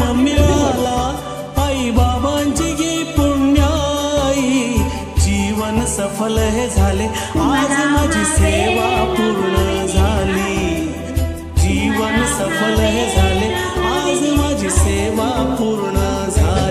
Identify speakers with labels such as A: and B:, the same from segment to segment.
A: जन्म मिळाला आई बाबांची गी पुण्याई जीवन सफल हे झाले. आज माझी सेवा पूर्ण झाली. जीवन सफल हे झाले. आज माझी सेवा पूर्ण झाली.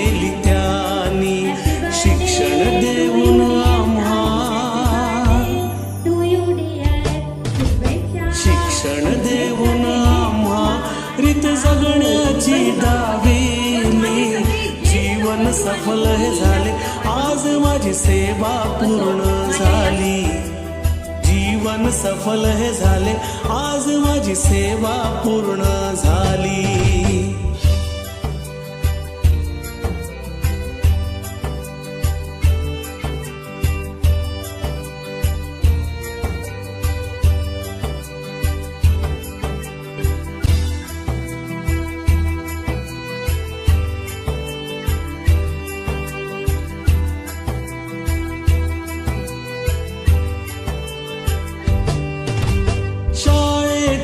A: क्षण देऊन आम्हा रीत जगण्याची दाविली जीवन सफल हे झाले आज माझी सेवा पूर्ण झाली. जीवन सफल हे झाले आज माझी सेवा पूर्ण झाली.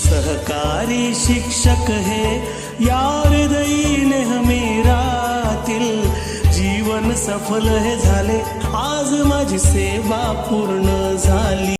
A: सहकारी शिक्षक हे यार नेहमी राहतील जीवन सफल हे झाले आज माझी सेवा पूर्ण झाली।